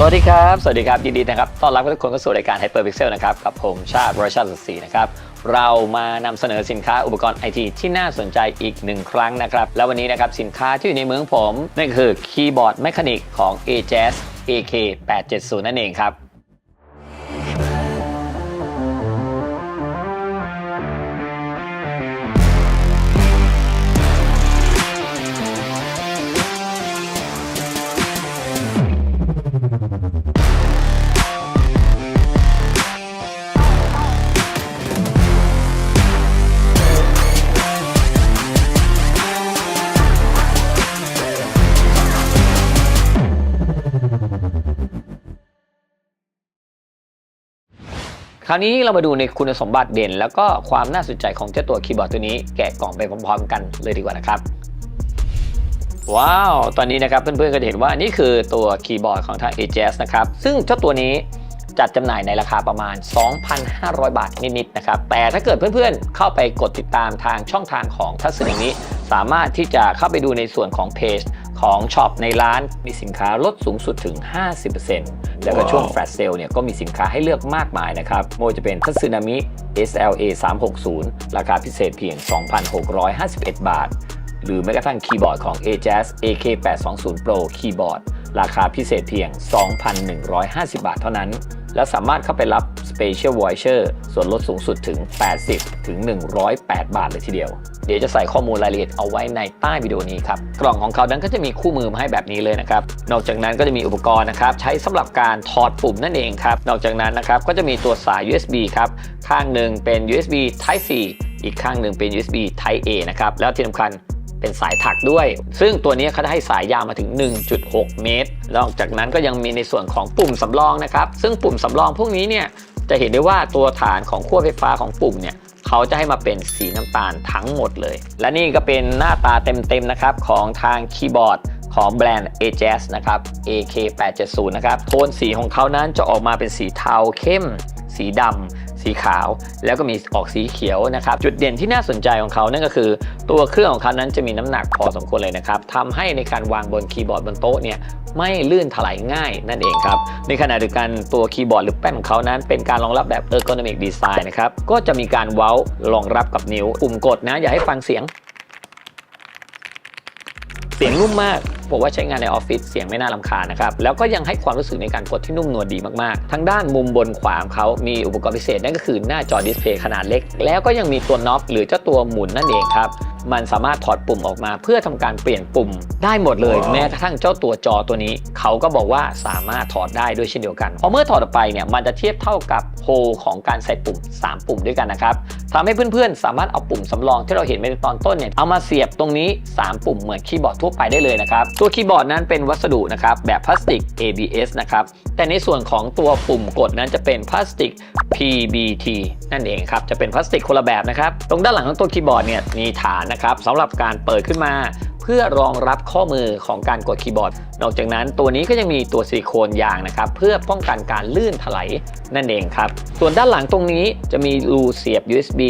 สวัสดีครับ สวัสดีครับ ยินดีนะครับ ต้อนรับทุกคนเข้าสู่รายการ Hyper Pixel นะครับ กับผมชาติวรชาติสุดศรีนะครับ เรามานำเสนอสินค้าอุปกรณ์ไอทีที่น่าสนใจอีกหนึ่งครั้งนะครับ แล้ววันนี้นะครับ สินค้าที่อยู่ในมือของผม นั่นคือคีย์บอร์ดแมคานิกของ a j a z AK870 นั่นเองครับ คราวนี้เรามาดูในคุณสมบัติเด่น แล้วก็ความน่าสนใจของเจ้าตัวคีย์บอร์ดตัวนี้แกะกล่องไปพร้อมๆ กันเลยดีกว่านะครับว้าว ตอนนี้นะครับเพื่อนๆก็เห็นว่านี่คือตัวคีย์บอร์ดของทาง AJAS นะครับ ซึ่งเจ้าตัวนี้จัดจำหน่ายในราคาประมาณ 2,500 บาทนิดๆนะครับ แต่ถ้าเกิดเพื่อนๆ เข้าไปกดติดตามทางช่องทางของทัศนีนี้ สามารถที่จะเข้าไปดูในส่วนของเพจ ของช็อปในร้านมีสินค้าลดสูงสุดถึง 50%แล้วก็ช่วงแฟลชเซลเนี่ยก็มีสินค้าให้เลือกมากมายนะครับไม่ว่าจะเป็นทัศนามิ SLA 360 ราคาพิเศษเพียง 2,651 บาท หรือแม้กระทั่งคีย์บอร์ดของ AJAS AK820 Pro คีย์บอร์ดราคาพิเศษเพียง 2,150 บาทเท่านั้น และสามารถเข้าไปรับ Special Voucher ส่วนลดสูงสุดถึง 80 ถึง 108 บาทเลยทีเดียว เดี๋ยวจะใส่ข้อมูลรายละเอียดเอาไว้ในใต้วิดีโอนี้ครับกล่องของเขานั้นก็จะมีคู่มือมาให้แบบนี้เลยนะครับนอกจากนั้นก็จะมีอุปกรณ์นะครับใช้สำหรับการถอดปุ่มนั่นเองครับนอกจากนั้นนะครับก็จะมีตัวสาย USB ครับข้างหนึ่งเป็น USB Type C อีกข้างหนึ่งเป็น USB Type A นะครับแล้วที่สำคัญเป็นสายถักด้วย ซึ่งตัวนี้เขาจะให้สายยาวมาถึง 1.6 เมตร นอกจากนั้นก็ยังมีในส่วนของปุ่มสำรองนะครับ ซึ่งปุ่มสำรองพวกนี้เนี่ยจะเห็นได้ว่าตัวฐานของขั้วไฟฟ้าของปุ่มเนี่ย เขาจะให้มาเป็นสีน้ำตาลทั้งหมดเลย และนี่ก็เป็นหน้าตาเต็มๆนะครับของทางคีย์บอร์ดของแบรนด์ a j a z นะครับ AK870 นะครับ โทนสีของเขานั้นจะออกมาเป็นสีเทาเข้ม สีดำสีขาว แล้วก็มีออกสีเขียวนะครับ จุดเด่นที่น่าสนใจของเขานั่นก็คือ ตัวเครื่องของเขานั้นจะมีน้ำหนักพอสมควรเลยนะครับทำให้ในการวางบนคีย์บอร์ดบนโต๊ะเนี่ยไม่ลื่นถลายง่ายนั่นเองครับ ในขณะเดียวกันตัวคีย์บอร์ดหรือแป้นของเขานั้น เป็นการรองรับแบบ ergonomic design นะครับ ก็จะมีการเว้ารองรับกับนิ้ว ปุ่มกดนะ อย่าให้ฟังเสียง เสียงนุ่มมาก ผมว่าใช้งานในออฟฟิศเสียงไม่น่ารำคาญนะครับ แล้วก็ยังให้ความรู้สึกในการกดที่นุ่มนวลดีมากๆ ทางด้านมุมบนขวาของเขามีอุปกรณ์พิเศษนั่นก็คือหน้าจอดิสเพย์ขนาดเล็ก แล้วก็ยังมีตัวน็อปหรือเจ้าตัวหมุนนั่นเองครับมันสามารถถอดปุ่มออกมาเพื่อทำการเปลี่ยนปุ่มได้หมดเลย แม้กระทั่งเจ้าตัวจอตัวนี้ เขาก็บอกว่าสามารถถอดได้ด้วยเช่นเดียวกันพอเมื่อถอดออกไปเนี่ยมันจะเทียบเท่ากับโฮของการใส่ปุ่ม 3 ปุ่มด้วยกันนะครับทำให้เพื่อนๆ สามารถเอาปุ่มสำรองที่เราเห็นไปในตอนต้นเนี่ยเอามาเสียบตรงนี้ 3 ปุ่มเหมือนคีย์บอร์ดทั่วไปได้เลยนะครับตัวคีย์บอร์ดนั้นเป็นวัสดุนะครับแบบพลาสติก ABS นะครับ แต่ในส่วนของตัวปุ่มกดนั้นจะเป็นพลาสติก PBT นั่นเองครับ จะเป็นพลาสติกคนละแบบนะครับ ตรงด้านหลังของตัวคีย์บอร์ดเนี่ยมีฐานนะครับสำหรับการเปิดขึ้นมาเพื่อรองรับข้อมือของการกดคีย์บอร์ด นอกจากนั้นตัวนี้ก็ยังมีตัวซิลิโคนยางนะครับ เพื่อป้องกันการลื่นถลายนั่นเองครับ ส่วนด้านหลังตรงนี้จะมีรูเสียบ USB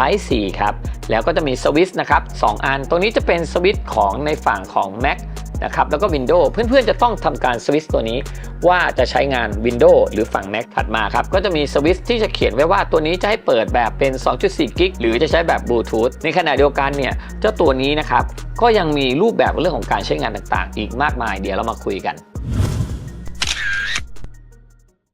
Type C ครับ แล้วก็จะมีสวิตช์นะครับ2อัน ตรงนี้จะเป็นสวิตช์ของในฝั่งของ Mac นะครับ แล้วก็ Windows เพื่อนๆ จะต้องทำการสวิตช์ตัวนี้ ว่าจะใช้งาน Windows หรือฝั่ง Mac ถัดมาครับ ก็จะมีสวิตช์ที่จะเขียนไว้ว่าตัวนี้จะให้เปิดแบบเป็น 2.4 กิกหรือจะใช้แบบบลูทูธในขณะเดียวกันเนี่ยเจ้าตัวนี้นะครับ ก็ยังมีรูปแบบเรื่องของการใช้งานต่างๆ อีกมากมาย เดี๋ยวเรามาคุยกัน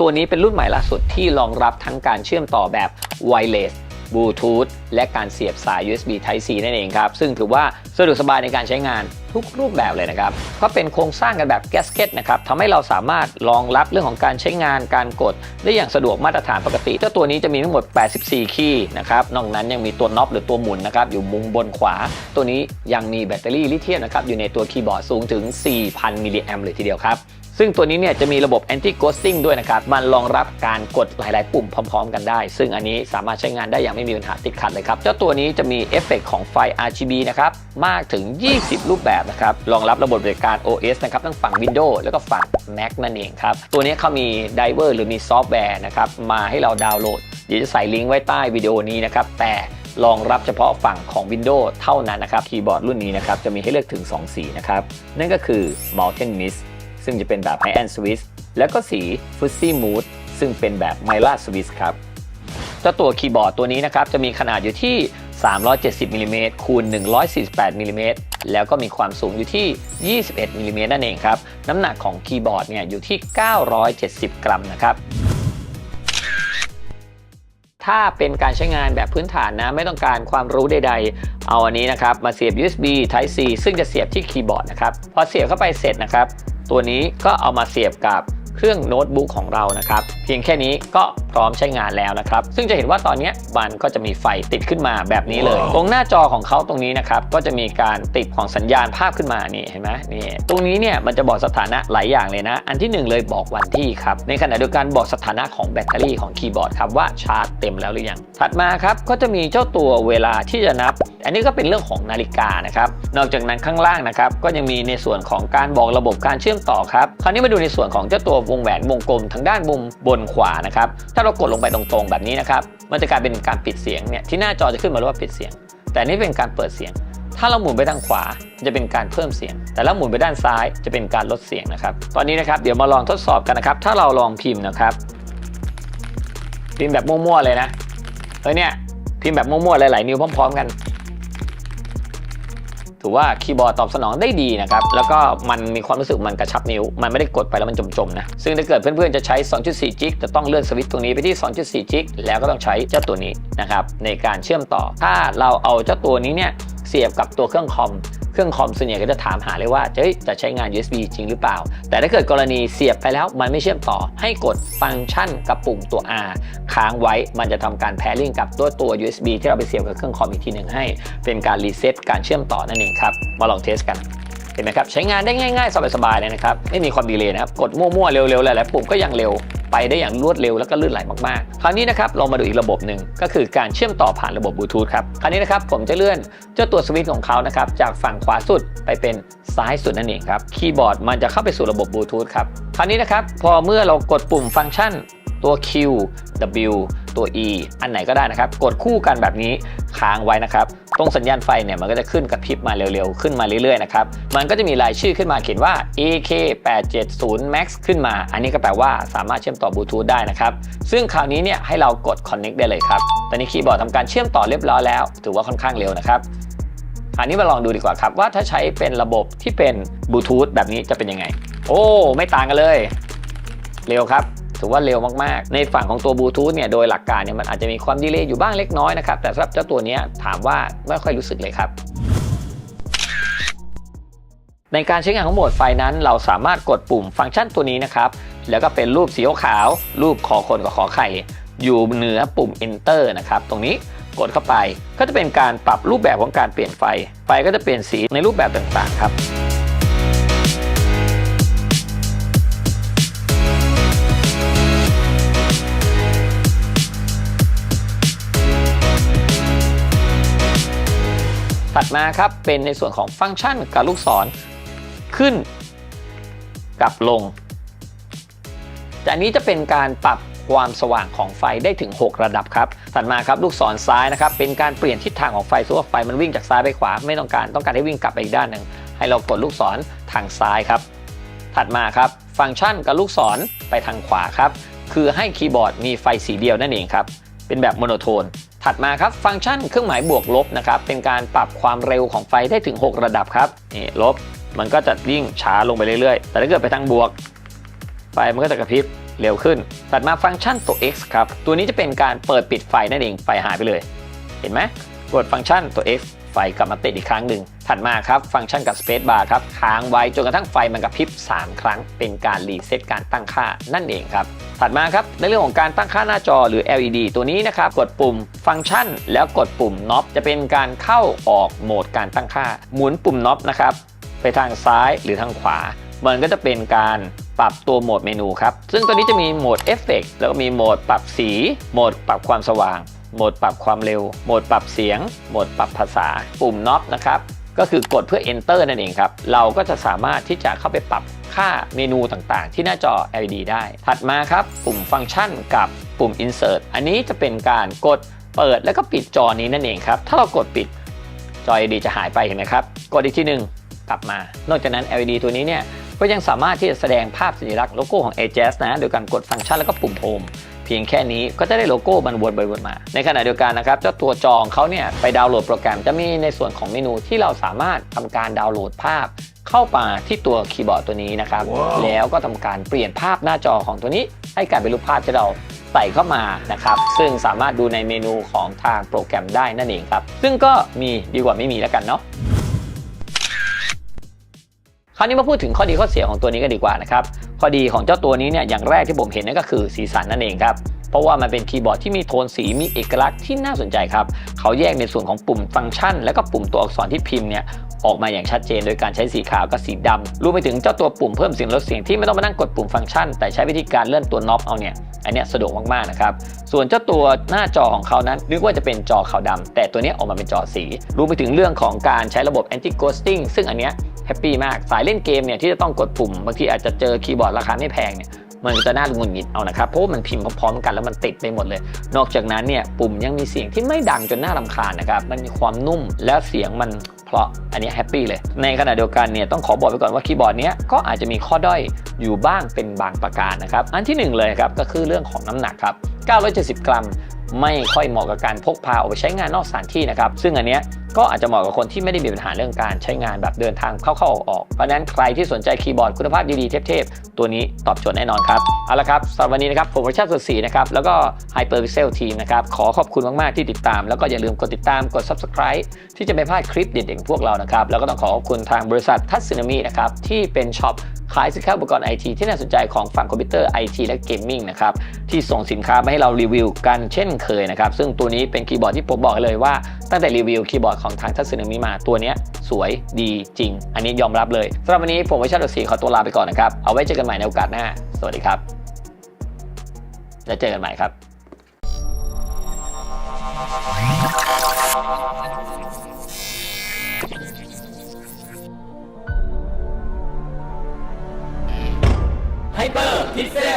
ตัวนี้เป็นรุ่นใหม่ล่าสุดที่รองรับทั้งการเชื่อมต่อแบบ wireless บลูทูธและการเสียบสาย USB Type C นั่นเองครับ ซึ่งถือว่าสะดวกสบายในการใช้งานทุกรูปแบบเลยนะครับ ก็เป็นโครงสร้างกันแบบแกสเก็ตนะครับทำให้เราสามารถรองรับเรื่องของการใช้งานการกด ได้อย่างสะดวกมาตรฐานปกติเจ้าตัวนี้จะมีทั้งหมด 84 คีย์นะครับ นอกนั้นยังมีตัวน็อปหรือตัวหมุนนะครับ อยู่มุมบนขวา ตัวนี้ยังมีแบตเตอรี่ลิเธียมนะครับ อยู่ในตัวคีย์บอร์ดสูงถึง 4,000 มิลลิแอมป์เลยทีเดียวครับ ซึ่งตัวนี้เนี่ยจะมีระบบ anti ghosting ด้วยนะครับ มันรองรับการกดหลาย ๆ ปุ่มพร้อม ๆ กันได้ ซึ่งอันนี้สามารถใช้งานได้อย่างไม่มีปัญหาติดขัดเลยครับ เจ้าตัวนี้จะมีเอฟเฟกของไฟ RGB นะครับ มากถึง 20 รูปแบบนะครับ รองรับระบบบริการ OS นะครับ ทั้งฝั่ง Windows แล้วก็ฝั่ง Mac นั่นเองครับ ตัวนี้เขามีไดเวอร์หรือมีซอฟต์แวร์นะครับ มาให้เราดาวน์โหลด เดี๋ยวจะใส่ลิงก์ไว้ใต้วิดีโอนี้นะครับ แต่รองรับเฉพาะฝั่งของ Windows เท่านั้นนะครับ คีย์บอร์ดรุ่นนี้นะครับ จะมีให้เลือกถึง 2 สีนะครับ นั่นก็คือ Mountain Mist ซึ่งจะเป็นแบบ High End Switch แล้วก็สี f u z z y Mood ซึ่งเป็นแบบ m y l a Swiss ครับเจ้าตัวคีย์บอร์ดตัวนี้นะครับจะมีขนาดอยู่ที่ 370มิลลิเมตรคูณ 148มิลลิเมตรแล้วก็มีความสูงอยู่ที่ 21มิลลิเมตรนั่นเองครับ น้ำหนักของคีย์บอร์ดเนี่ยอยู่ที่ 970 กรัมนะครับถ้าเป็นการใช้งานแบบพื้นฐานนะ ไม่ต้องการความรู้ใด ๆ เอาอันนี้นะครับ มาเสียบ USB Type C ซึ่งจะเสียบที่คีย์บอร์ดนะครับ พอเสียบเข้าไปเสร็จนะครับ ตัวนี้ก็เอามาเสียบกับเครื่องโน้ตบุ๊กของเรานะครับ เพียงแค่นี้ก็พร้อมใช้งานแล้วนะครับ ซึ่งจะเห็นว่าตอนนี้มันก็จะมีไฟติดขึ้นมาแบบนี้เลย ตรงหน้าจอของเขาตรงนี้นะครับ ก็จะมีการติดของสัญญาณภาพขึ้นมานี่เห็นไหมนี่ตรงนี้เนี่ยมันจะบอกสถานะหลายอย่างเลยนะ อันที่หนึ่งเลยบอกวันที่ครับ ในขณะเดียวกันบอกสถานะของแบตเตอรี่ของคีย์บอร์ดครับว่าชาร์จเต็มแล้วหรือยังถัดมาครับก็จะมีเจ้าตัวเวลาที่จะนับ อันนี้ก็เป็นเรื่องของนาฬิกานะครับ นอกจากนั้นข้างล่างนะครับก็ยังมีในส่วนของการบอกระบบการเชื่อมต่อครับ คราวนี้มาดูในส่วนของเจ้าตัววงแหวนวงกลมทางด้านมุมบนขวานะครับ ถ้าเรากดลงไปตรงๆแบบนี้นะครับ มันจะกลายเป็นการปิดเสียงเนี่ยที่หน้าจอจะขึ้นมาว่าปิดเสียง แต่นี่เป็นการเปิดเสียง ถ้าเราหมุนไปทางขวาจะเป็นการเพิ่มเสียง แต่ถ้าหมุนไปด้านซ้ายจะเป็นการลดเสียงนะครับ ตอนนี้นะครับเดี๋ยวมาลองทดสอบกันนะครับ ถ้าเราลองพิมพ์นะครับ พิมพ์แบบมั่วๆเลยนะเฮ้ยเนี่ยพิมพ์แบบมั่วๆหลายๆนิ้วพร้อม ๆ กัน ถือว่าคีย์บอร์ดตอบสนองได้ดีนะครับ แล้วก็มันมีความรู้สึกมันกระชับนิ้ว มันไม่ได้กดไปแล้วมันจมๆนะ ซึ่งถ้าเกิดเพื่อนๆ จะใช้ 2.4 จิกจะต้องเลื่อนสวิตช์ตรงนี้ไปที่ 2.4 จิกแล้วก็ต้องใช้เจ้าตัวนี้นะครับในการเชื่อมต่อ ถ้าเราเอาเจ้าตัวนี้เนี่ยเสียบกับตัวเครื่องคอม เครื่องคอมส่วนใหญ่ก็จะถามหาเลยว่าเฮ้ยจะใช้งาน USB จริงหรือเปล่า แต่ถ้าเกิดกรณีเสียบไปแล้วมันไม่เชื่อมต่อ ให้กดฟังก์ชันกับปุ่มตัว R ค้างไว้ มันจะทำการแพริ่งกับตัวตัว USB ที่เราไปเสียบกับเครื่องคอมอีกทีหนึ่งให้ เป็นการรีเซ็ตการเชื่อมต่อนั่นเองครับ มาลองเทสกันเห็นไหมครับ ใช้งานได้ง่าย ๆ สบายๆเลยนะครับ ไม่มีความดีเลยนะครับ กดมั่วๆ เร็วๆหลายๆปุ่มก็ยังเร็ว ไปได้อย่างรวดเร็วแล้วก็ลื่นไหลมากๆ คราวนี้นะครับเรามาดูอีกระบบหนึ่งก็คือการเชื่อมต่อผ่านระบบบลูทูธครับ คราวนี้นะครับผมจะเลื่อนเจ้าตัวสวิตช์ของเขานะครับจากฝั่งขวาสุดไปเป็นซ้ายสุดนั่นเองครับ คีย์บอร์ดมันจะเข้าไปสู่ระบบบลูทูธครับ คราวนี้นะครับพอเมื่อเรากดปุ่มฟังก์ชัน ตัว Q W ตัว E อันไหนก็ได้นะครับ กดคู่กันแบบนี้ค้างไว้นะครับ ตรงสัญญาณไฟเนี่ยมันก็จะขึ้นกระพริบมาเร็วๆ ขึ้นมาเรื่อยๆนะครับ มันก็จะมีรายชื่อขึ้นมาเขียนว่า AK 870 Max ขึ้นมา อันนี้ก็แปลว่าสามารถเชื่อมต่อบลูทูธได้นะครับ ซึ่งคราวนี้เนี่ยให้เรากด Connect ได้เลยครับ ตอนนี้คีย์บอร์ดทำการเชื่อมต่อเรียบร้อยแล้ว ถือว่าค่อนข้างเร็วนะครับคราวนี้มาลองดูดีกว่าครับว่าถ้าใช้เป็นระบบที่เป็นบลูทูธแบบนี้จะเป็นยังไง โอ้ ไม่ต่างกันเลย เร็วครับ ถือว่าเร็วมากๆ ในฝั่งของตัวบลูทูธเนี่ยโดยหลักการเนี่ยมันอาจจะมีความดีเลย์อยู่บ้างเล็กน้อยนะครับแต่สำหรับเจ้าตัวนี้ถามว่าไม่ค่อยรู้สึกเลยครับในการใช้งานของโหมดไฟนั้น เราสามารถกดปุ่มฟังก์ชันตัวนี้นะครับ แล้วก็เป็นรูปสีขาว รูปขอคนกับขอไข่ อยู่เหนือปุ่ม enter นะครับ ตรงนี้กดเข้าไปก็จะเป็นการปรับรูปแบบของการเปลี่ยนไฟ ไฟก็จะเปลี่ยนสีในรูปแบบต่างๆครับ ถัดมาครับเป็นในส่วนของฟังก์ชันกับลูกศรขึ้นกับลงแต่อันนี้จะเป็นการปรับความสว่างของไฟได้ถึง 6 ระดับครับ ถัดมาครับลูกศรซ้ายนะครับเป็นการเปลี่ยนทิศทางของไฟสมมติว่าไฟมันวิ่งจากซ้ายไปขวาไม่ต้องการต้องการให้วิ่งกลับไปอีกด้านหนึ่งให้เรากดลูกศรทางซ้ายครับ ถัดมาครับฟังก์ชันกับลูกศรไปทางขวาครับ คือให้คีย์บอร์ดมีไฟสีเดียวนั่นเองครับ เป็นแบบโมโนโทน ถัดมาครับฟังก์ชันเครื่องหมายบวกลบนะครับเป็นการปรับความเร็วของไฟได้ถึง 6 ระดับครับนี่ลบมันก็จะยิ่งช้าลงไปเรื่อยๆ แต่ถ้าเกิดไปทางบวก ไฟมันก็จะกระพริบเร็วขึ้น ถัดมาฟังก์ชันตัว X ครับ ตัวนี้จะเป็นการเปิดปิดไฟนั่นเอง ไฟหายไปเลย เห็นไหมกดฟังก์ชันตัว X ไฟกลับมาติดอีกครั้งหนึ่ง ถัดมาครับฟังก์ชันกับ Space Bar ครับค้างไว้จนกระทั่งไฟมันกระพริบ 3 ครั้ง เป็นการรีเซ็ตการตั้งค่านั่นเองครับ ถัดมาครับในเรื่องของการตั้งค่าหน้าจอหรือ LED ตัวนี้นะครับกดปุ่มฟังก์ชัน แล้วกดปุ่มน็อปจะเป็นการเข้าออกโหมดการตั้งค่า หมุนปุ่มน็อปนะครับไปทางซ้ายหรือทางขวา มันก็จะเป็นการปรับตัวโหมดเมนูครับ ซึ่งตัวนี้จะมีโหมดเอฟเฟกแล้วก็มีโหมดปรับสี โหมดปรับความสว่าง โหมดปรับความเร็ว โหมดปรับเสียง โหมดปรับภาษา ปุ่มน็อปนะครับ ก็คือกดเพื่อ enter นั่นเองครับ เราก็จะสามารถที่จะเข้าไปปรับค่าเมนูต่างๆ ที่หน้าจอ LED ได้ ถัดมาครับ ปุ่มฟังก์ชันกับปุ่ม insert อันนี้จะเป็นการกดเปิดแล้วก็ปิดจอนี้นั่นเองครับ ถ้าเรากดปิดจอ LED จะหายไปเห็นไหมครับ กดอีกทีหนึ่งกลับมา นอกจากนั้น LED ตัวนี้เนี่ยก็ก็ยังสามารถที่จะแสดงภาพสัญลักษณ์โลโก้ของ a j a z นะ โดยการกดฟังก์ชันแล้วก็ปุ่มโฮม เพียงแค่นี้ก็จะได้โลโก้มันวนไปวนมา ในขณะเดียวกันนะครับเจ้าตัวจอของเขาเนี่ยไปดาวน์โหลดโปรแกรมจะมีในส่วนของเมนูที่เราสามารถทำการดาวน์โหลดภาพเข้ามาที่ตัวคีย์บอร์ดตัวนี้นะครับแล้วก็ทำการเปลี่ยนภาพหน้าจอของตัวนี้ ให้กลายเป็นรูปภาพที่เราใส่เข้ามานะครับ ซึ่งสามารถดูในเมนูของทางโปรแกรมได้นั่นเองครับ ซึ่งก็มีดีกว่าไม่มีแล้วกันเนาะ คราวนี้มาพูดถึงข้อดีข้อเสียของตัวนี้กันดีกว่านะครับ ข้อดีของเจ้าตัวนี้เนี่ยอย่างแรกที่ผมเห็นนั่นก็คือสีสันนั่นเองครับ เพราะว่ามันเป็นคีย์บอร์ดที่มีโทนสีมีเอกลักษณ์ที่น่าสนใจครับ เขาแยกในส่วนของปุ่มฟังก์ชัน และก็ปุ่มตัวอักษรที่พิมพ์เนี่ยออกมาอย่างชัดเจนโดยการใช้สีขาวกับสีดำรวมไปถึงเจ้าตัวปุ่มเพิ่มเสียงลดเสียงที่ไม่ต้องมานั่งกดปุ่มฟังก์ชัน แต่ใช้วิธีการเลื่อนตัวน็อปเอาเนี่ยอันนี้สะดวกมากๆนะครับส่วนเจ้าตัวหน้าจอของเขานั้นนึกว่าจะเป็นจอขาวดำแต่ตัวนี้ออกมาเป็นจอสีรวมไปถึงเรื่องของการใช้ระบบ anti ghosting ซึ่งอันเนี้ยแฮปปี้มากสายเล่นเกมเนี่ยที่จะต้องกดปุ่มบางทีอาจจะเจอคีย์บอร์ดราคาไม่แพงเนี่ย มันจะน่าหงุดหงิดเอานะครับเพราะว่ามันพิมพ์พร้อมๆกันแล้วมันติดไปหมดเลย นอกจากนั้นเนี่ยปุ่มยังมีเสียงที่ไม่ดังจนน่ารำคาญนะครับมันมีความนุ่มและเสียงมันเพราะอันนี้แฮปปี้เลย ในขณะเดียวกันเนี่ยต้องขอบอกไปก่อนว่าคีย์บอร์ดเนี้ยก็อาจจะมีข้อด้อยอยู่บ้างเป็นบางประการนะครับ อันที่หนึ่งเลยครับก็คือเรื่องของน้ำหนักครับ 970 กรัม ไม่ค่อยเหมาะกับการพกพาออกไปใช้งานนอกสถานที่นะครับ ซึ่งอันเนี้ย ก็อาจจะเหมาะกับคนที่ไม่ได้มีปัญหาเรื่องการใช้งานแบบเดินทางเข้าๆออกๆเพราะนั้นใครที่สนใจคีย์บอร์ดคุณภาพดีๆเทพๆ ตัวนี้ตอบโจทย์แน่นอนครับ เอาละครับสำหรับวันนี้นะครับผมรัชาติสุดสีนะครับ แล้วก็ Hyperpixel Team นะครับ ขอขอบคุณมาก ๆ ที่ติดตาม แล้วก็อย่าลืมกดติดตามกด Subscribe ที่จะไม่พลาดคลิปเด็ดๆพวกเรานะครับ แล้วก็ต้องขอขอบคุณทางบริษัททัศน์มินะครับที่เป็นช็อป ขายสินค้าอุปกรณ์ไอทีที่น่าสนใจของฝั่งคอมพิวเตอร์ไอทีและเกมมิ่งนะครับที่ส่งสินค้ามาให้เรารีวิวกันเช่นเคยนะครับซึ่งตัวนี้เป็นคีย์บอร์ดที่ผมบอกเลยว่าตั้งแต่รีวิวคีย์บอร์ดของทางทัศน์มิมาตัวนี้สวยดีจริง อันนี้ยอมรับเลยสำหรับวันนี้ผมวิชาดสีขอตัวลาไปก่อนนะครับเอาไว้เจอกันใหม่ในโอกาสหน้า สวัสดีครับแล้วเจอกันใหม่ครับ ไ